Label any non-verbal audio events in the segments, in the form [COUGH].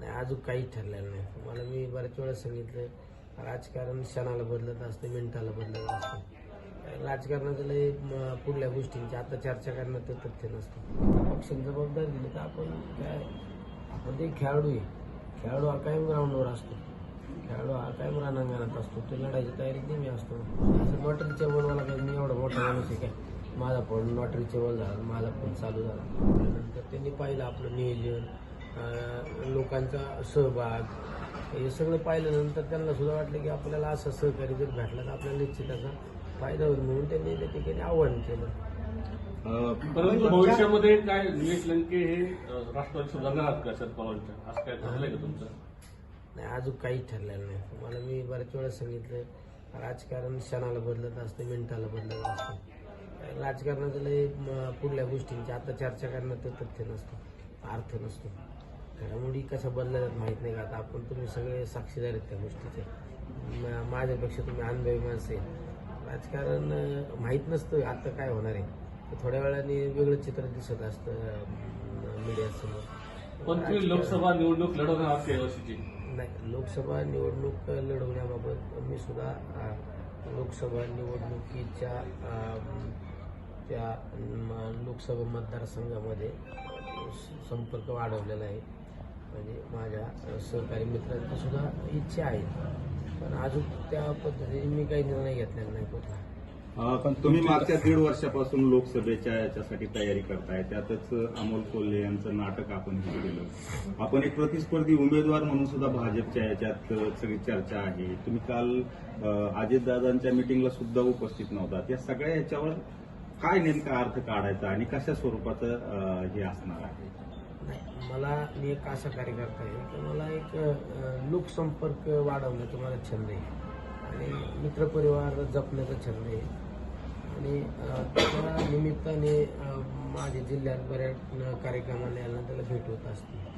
नाही अजून काहीच ठरलेलं नाही. मला मी बऱ्याच वेळा सांगितलं राजकारण क्षणाला बदलत असतं मिनिटाला बदलत असतं. राजकारणाचं लय पुढल्या गोष्टींची आता चर्चा करण्यात ते तथ्य नसतं. पक्षांनी जबाबदारी दिली तर आपण काय आपण ते खेळाडू आहे. खेळाडू हा कायम ग्राउंडवर असतो. खेळाडू हा कायम रानांगणात असतो. ते लढायची तयारीत नेहमी असतो. असं लॉटरी चेवल मला काही मी एवढा मोठा माणूस आहे काय? माझा फोन लॉटरी वळ झाला माझा फोन चालू झाला. त्यानंतर त्यांनी पाहिलं आपलं नियोजन. लोकांचा सहभाग हे सगळं पाहिल्यानंतर त्यांना सुद्धा वाटलं की आपल्याला असं सहकारी जर भेटला तर आपल्याला निश्चित त्याचा फायदा होईल म्हणून त्यांनी त्या ठिकाणी आव्हान केलं. परंतु भविष्यामध्ये काय निलेश लंके हे राष्ट्रवादी सुधारणार का शरद पवारांच्या? असं काय ठरलंय का तुमचं? नाही अजून काहीच ठरलेलं नाही. तुम्हाला मी बऱ्याच वेळा सांगितलं राजकारण क्षणाला बदलत असतं मिनिटाला बदलत असतं. राजकारणाचं लय पुढल्या गोष्टींची आता चर्चा करण्यात ते तथ्य नसतं अर्थ नसतो. घडामोडी कशा बदलतात माहीत नाही का? आता आपण तुम्ही सगळे साक्षीदार आहेत त्या गोष्टीचे. माझ्यापेक्षा तुम्ही अनुभवी माणसं आहे राजकारण माहीत नसतं आता काय होणार आहे. थोड्या वेळाने वेगळं चित्र दिसत असतं मीडियासमोर. पण तुम्ही लोकसभा निवडणूक लढवणार यावर्षीची नाही लोकसभा निवडणूक लढवण्याबाबत मी सुद्धा लोकसभा निवडणुकीच्या त्या लोकसभा मतदारसंघामध्ये संपर्क वाढवलेला आहे. म्हणजे माझ्या सहकारी मित्रांची सुद्धा इच्छा आहे. पण अजून त्या पद्धतीने मी काही निर्णय घेतलेला नाही कुठला. पण तुम्ही मागच्या दीड वर्षापासून लोकसभेच्या याच्यासाठी तयारी करताय. त्यातच अमोल कोल्हे यांचं नाटक आपण केलं. आपण एक प्रतिस्पर्धी उमेदवार म्हणून सुद्धा भाजपच्या याच्यात सगळी चर्चा आहे. तुम्ही काल अजितदादांच्या मिटिंगला सुद्धा उपस्थित नव्हतात या सगळ्या याच्यावर काय नेमका अर्थ काढायचा आणि कशा स्वरूपाचं हे असणार आहे? नाही मला मी एक असा कार्यकर्ता आहे की मला एक लोकसंपर्क वाढवण्याचा मला छंद आहे. आणि मित्रपरिवार जपण्याचा छंद आहे. आणि त्या निमित्ताने माझ्या जिल्ह्यात बऱ्याच कार्यक्रमाला यायला त्याला भेट होत असते.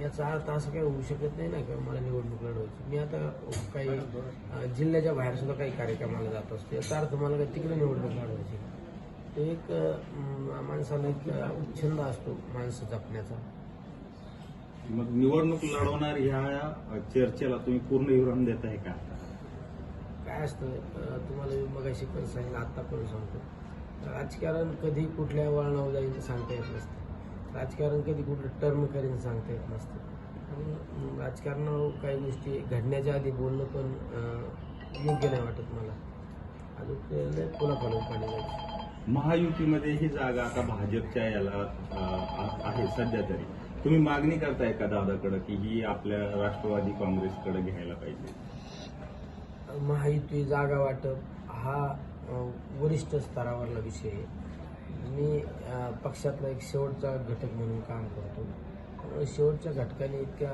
याचा अर्थ असं काही होऊ शकत नाही ना की मला निवडणूक लढवायची. मी आता काही जिल्ह्याच्या बाहेर सुद्धा काही कार्यक्रमाला जात असतो. याचा अर्थ मला काही तिकडे निवडणूक लढवायची. तो एक माणसाला एक छंद असतो माणसं जपण्याचा. मग निवडणूक लढवणार ह्या चर्चेला तुम्ही पूर्ण विराम देत आहे का? काय असतं तुम्हाला मी मगाशी पण सांगितलं आत्ता पण सांगतो. राजकारण कधी कुठल्या वळणावर जाईल सांगता येत नसतं. राजकारण कधी कुठलं टर्न करेन सांगता येत नसतं. आणि राजकारणावर काही गोष्टी घडण्याच्या आधी बोलणं पण योग्य नाही वाटत मला. अजून फुलाफालून पाणी जायचं महायुतीमध्ये ही जागा आता भाजपच्या याला आहे सध्या तरी. तुम्ही मागणी करताय का दादाकडे की ही आपल्या राष्ट्रवादी काँग्रेसकडे घ्यायला पाहिजे? महायुती जागा वाटप हा वरिष्ठ स्तरावरला विषय आहे. मी पक्षातला एक शेवटचा घटक म्हणून काम करतो. शेवटच्या घटकाने इतक्या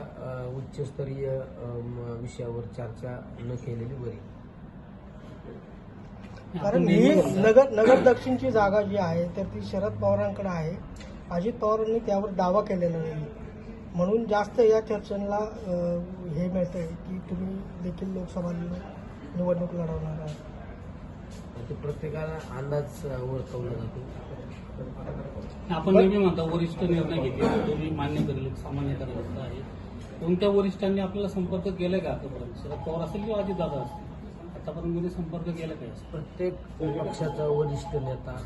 उच्चस्तरीय म, विषयावर चर्चा न केलेली बरी. कारण ही नगर नगर दक्षिणची जागा जी आहे तर ती शरद पवारांकडे आहे. अजित पवारांनी त्यावर दावा केलेला नाही. म्हणून जास्त या चर्चांना अं, हे मिळतंय की तुम्ही देखील लोकसभा निवड- निवडणूक लढवणार आहात. ते प्रत्येकाला अंदाज वर्तवला जातो. आपण नेहमी म्हणता वरिष्ठ निर्णय घेतले तो मी मान्य करेल सामान्य कार्यकर्ता आहे. कोणत्या वरिष्ठांनी आपल्याला संपर्क केलाय का आतापर्यंत? शरद पवार असेल किंवा अजित दादा असतील? आतापर्यंत संपर्क केला काय प्रत्येक पक्षाचा वरिष्ठ नेता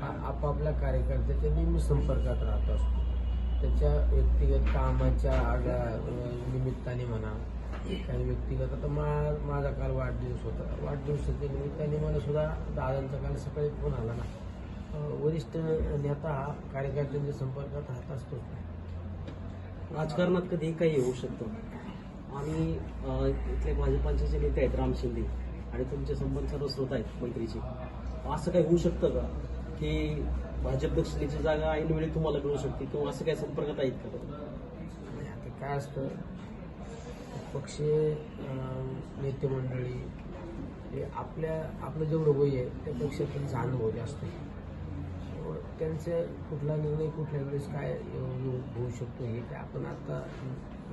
हा आपापल्या कार्यकर्त्याच्या नेहमी संपर्कात राहत असतो. त्याच्या व्यक्तिगत कामाच्या आगा निमित्ताने म्हणा काही व्यक्तिगत आता मा माझा काल वाढदिवस होता. वाढदिवसाच्या निमित्ताने मला सुद्धा दादांचा काल सकाळी फोन आला ना. वरिष्ठ नेता हा कार्यकर्त्यांच्या संपर्कात राहत असतो राजकारणात कधीही काही होऊ शकतं. आणि इथले भाजपाचे जे नेते आहेत राम शिंदे आणि तुमचे संबंध सर्व स्रोत आहेत मंत्रीचे. असं काही होऊ शकतं का? की भाजप दक्षिणेची जागा ऐनवेळी तुम्हाला मिळू शकते किंवा असं काही संपर्कात आहेत का? आता काय असतं पक्षीय नेते मंडळी हे आपल्या आपलं जेवढं वय आहे त्यापेक्षा त्यांचा अनुभव जास्त आहे. त्यांचे कुठला निर्णय कुठल्या वेळेस काय होऊ शकतो हे काय आपण आता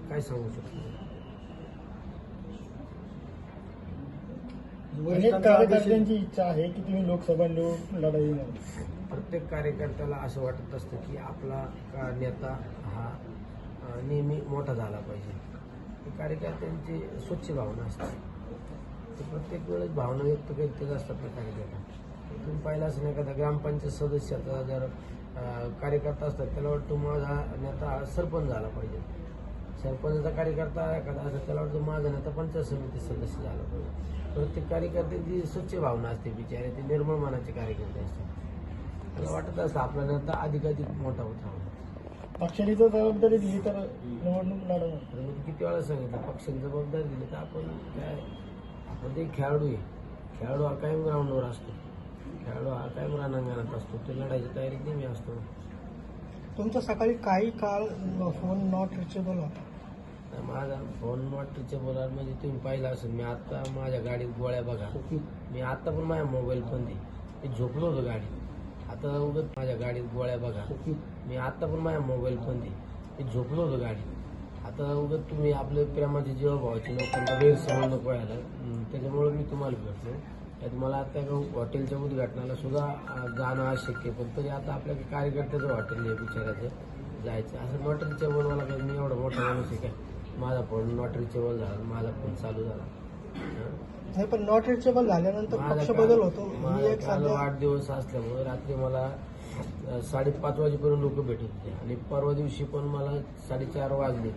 काय सांगू शकतो? अनेक कार्यकर्त्यांची इच्छा आहे की तुम्ही लोकसभा लढावी म्हणून प्रत्येक कार्यकर्त्याला असं वाटत असतं की आपला का नेता हा नेहमी मोठा झाला पाहिजे. कार्यकर्त्यांची स्वच्छ भावना असते. ते प्रत्येक वेळेस भावना व्यक्त करीतच असतात ना कार्यकर्ता तुम्ही पाहिलं असेल एखादा ग्रामपंचायत सदस्याचा जर कार्यकर्ता असतात त्याला वाटतं माझा नेता हा सरपंच झाला पाहिजे. सरपंचाचा कार्यकर्ता एखादा असतात त्याला वाटतं माझा नेता पंचायत समिती सदस्य झाला पाहिजे प्रत्येक कार्यकर्त्यांची स्वच्छ भावना असते बिचारे ते निर्मळ मनाचे कार्यकर्ते असतात. त्याला वाटत असतं आपला नेता अधिकाधिक मोठा होत पक्षाने जर जबाबदारी दिली तर निवडणूक लढवणार. तर मी किती वेळा सांगितलं पक्षाने जबाबदारी दिली तर आपण काय आपण ते खेळाडू आहे. खेळाडू हा कायम ग्राउंडवर असतो. खेळाडू हा कायम रणांगणात असतो. ते लढायची तयारी नेहमी असतो. तुमचा सकाळी काही काळ फोन नॉट रिचेबल होता. तर माझा फोन वाटरीच्या बोलार म्हणजे तुम्ही पाहिलं असेल मी आता माझ्या गाडीत गोळ्या बघा. मी आता पण माझ्या मोबाईल पण दे. मी झोपलो होतो गाडीत आता उगत माझ्या गाडीत गोळ्या बघा. मी आता पण माझ्या मोबाईल पण दे. मी झोपलो होतो गाडीत आता उगत तुम्ही आपले प्रेमाचे जीवाभावाचे लोकांना गैरसमज नको व्हायला. त्याच्यामुळे मी तुम्हाला भेटलो त्यात मला आता एका हॉटेलच्या उद्घाटनाला सुद्धा जाणं अशक्य पण तरी आता आपल्या कार्यकर्त्याचं हॉटेल आहे बिचाराचं जायचं. असं हॉटेलच्या बोलवायला मला मी एवढं मोठा माणूस आहे काय माझा फोन नॉट रिचेबल झाला माझा फोन चालू झाला. हं? नाही पण नॉट रिचेबल झाल्यानंतर पक्ष बदल होतो. ही एक सध्या वाढदिवस असल्यामुळे रात्री मला साडेपाच वाजेपर्यंत लोक भेटत होते. आणि परवा दिवशी पण मला साडेचार वाजले.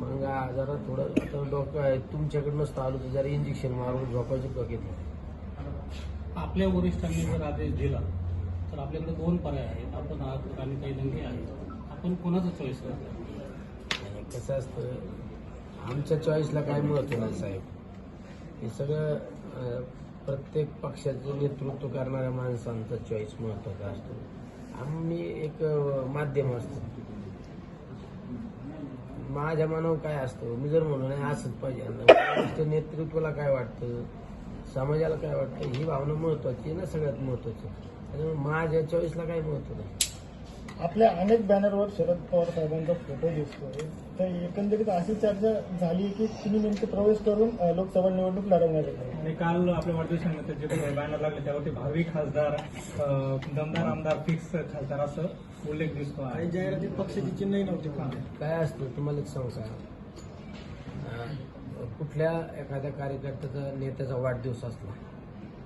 मग जरा थोडं आता डोकं आहे. तुमच्याकडे नसतं आलो तर जरा इंजेक्शन मारून झोपायची डोक्यात आपल्या वरिष्ठांनी जर आदेश दिला तर आपल्याकडे दोन पर्याय आहेत. आपण आहात आणि काही दंगे आहेत. आपण कोणाचं चॉईस करतो कसं असतं आमच्या चॉईसला काय महत्त्व नाही साहेब. हे सगळं प्रत्येक पक्षाचं नेतृत्व करणाऱ्या माणसांचा चॉईस महत्त्वाचा असतो. आम्ही एक माध्यम असतो. माझ्या मनावर काय असतं मी जर म्हणून नाही असंच पाहिजे. नेतृत्वाला काय वाटतं समाजाला काय वाटतं ही भावना महत्वाची आहे ना सगळ्यात महत्वाची. त्याच्यामुळे माझ्या चॉईसला काय महत्त्व नाही. आपल्या अनेक बॅनरवर शरद पवार साहेबांचा फोटो दिसतोय. तर एकंदरीत अशी चर्चा झाली की तुम्ही नेमके प्रवेश करून लोकसभा निवडणूक लढवणार आहे. आणि काल आपल्या वाढदिवसानिमित्त जे बॅनर लागले त्यावरती भावी खासदार दमदार आमदार फिक्स खासदार असं उल्लेख दिसतो आहे. जाहिरातीत पक्षाची चिन्हही नव्हती काय असतं तुम्हाला एक सांगू अं, कुठल्या एखाद्या कार्यकर्त्याचा नेत्याचा वाढदिवस असला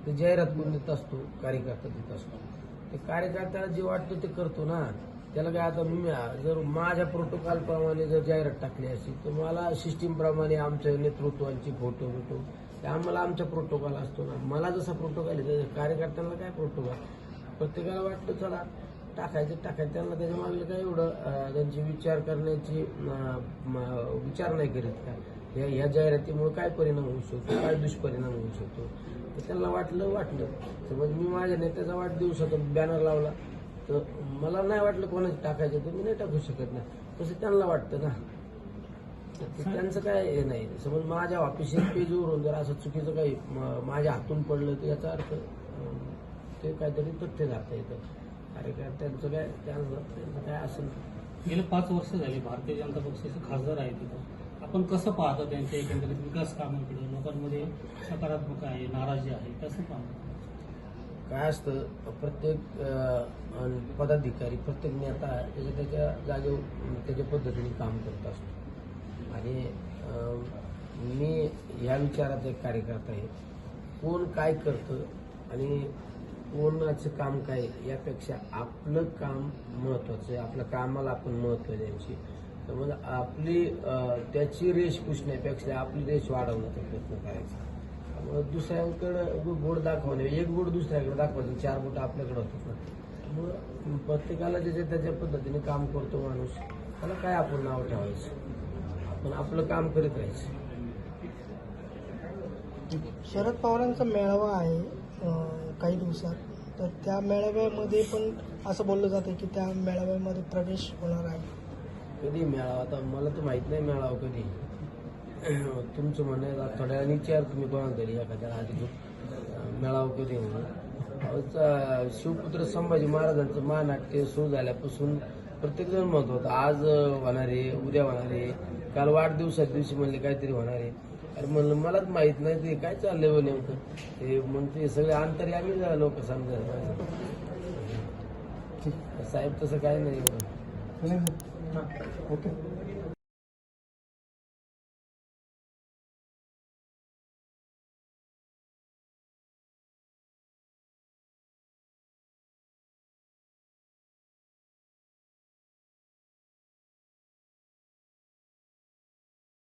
ते जाहिरात कोण देत असतो कार्यकर्ता देत असतो. ते कार्यकर्त्याला जे वाटतं ते करतो ना. त्याला काय आता मी जर माझ्या प्रोटोकॉल प्रमाणे जर जाहिरात टाकली असेल तर मला सिस्टीम प्रमाणे आमच्या नेतृत्वांची फोटो बिटो ते आम्हाला आमचा प्रोटोकॉल असतो ना. मला जसा प्रोटोकॉल आहे कार्यकर्त्यांना काय प्रोटोकॉल प्रत्येकाला वाटतं चला टाकायचं टाकायचं. त्यांना त्याच्या मागलं काय एवढं त्यांची विचार करण्याची विचार नाही करीत का? ह्या ह्या जाहिरातीमुळे काय परिणाम होऊ शकतो? काय दुष्परिणाम होऊ शकतो? तर त्यांना वाटलं वाटलं. समज मी माझ्या नेत्याचा वाढदिवसाचा बॅनर लावला. तर मला नाही वाटलं कोणाचं टाकायचं तर मी नाही टाकू शकत ना तसं त्यांना वाटतं ना. त्यांचं काय हे नाही. समज माझ्या ऑफिशियल पेजवरून जर असं चुकीचं काही माझ्या हातून पडलं तर याचा अर्थ ते काहीतरी तथ्य जातं येतं. कार्यकर्त्यांचं काय त्यांचं त्यांचं काय असेल? गेले पाच वर्ष झाली भारतीय जनता पक्षाचे खासदार आहेत तिथं. आपण कसं पाहता त्यांच्या एकंदरीत विकास कामांकडे? लोकांमध्ये सकारात्मक आहे नाराजी आहे कसं पाहता? काय असतं प्रत्येक पदाधिकारी प्रत्येक नेता त्याच्या त्याच्या जागेवर त्याच्या पद्धतीने काम करत असतो. आणि मी या विचारात एक कार्यकर्ता आहे. कोण काय करतं आणि कोणाचं काम काय यापेक्षा आपलं काम महत्वाचं आहे. आपल्या कामाला आपण महत्त्व द्यायची समज आपली त्याची रेश पुसण्यापेक्षा आपली रेश वाढवण्याचा प्रयत्न करायचा. त्यामुळे दुसऱ्यांकडे बोट दाखवणे एक बोट दुसऱ्याकडे दाखवायचं चार बोट आपल्याकडे होतात त्यामुळं प्रत्येकाला ज्याच्या त्याच्या पद्धतीने काम करतो माणूस त्याला काय आपण नाव ठेवायचं? आपण आपलं काम करीत राहायचं. शरद पवारांचा मेळावा आहे काही दिवसात. तर त्या मेळाव्यामध्ये पण असं बोललं जातं की त्या मेळाव्यामध्ये प्रवेश होणार आहे. कधी मेळावा? आता मला तर माहीत नाही मेळावा कधी. [CLEARS THROAT] तुमचं म्हणणं आहे, थोड्या वेळाने विचार तुम्ही कोणा तरी एखाद्याला आधी मेळावं कधी म्हणून. चा- शिवपुत्र संभाजी महाराजांचं महानाट्य सुरू झाल्यापासून प्रत्येक जण म्हणत होतं आज होणार आहे उद्या होणार आहे काल वाढदिवसाच्या दिवशी म्हणले काहीतरी होणार आहे. अरे म्हणलं मलाच माहीत नाही ते काय चाललंय हो नेमकं. ते मग ते सगळे झालं लोक समजा साहेब तसं काय नाही Okay.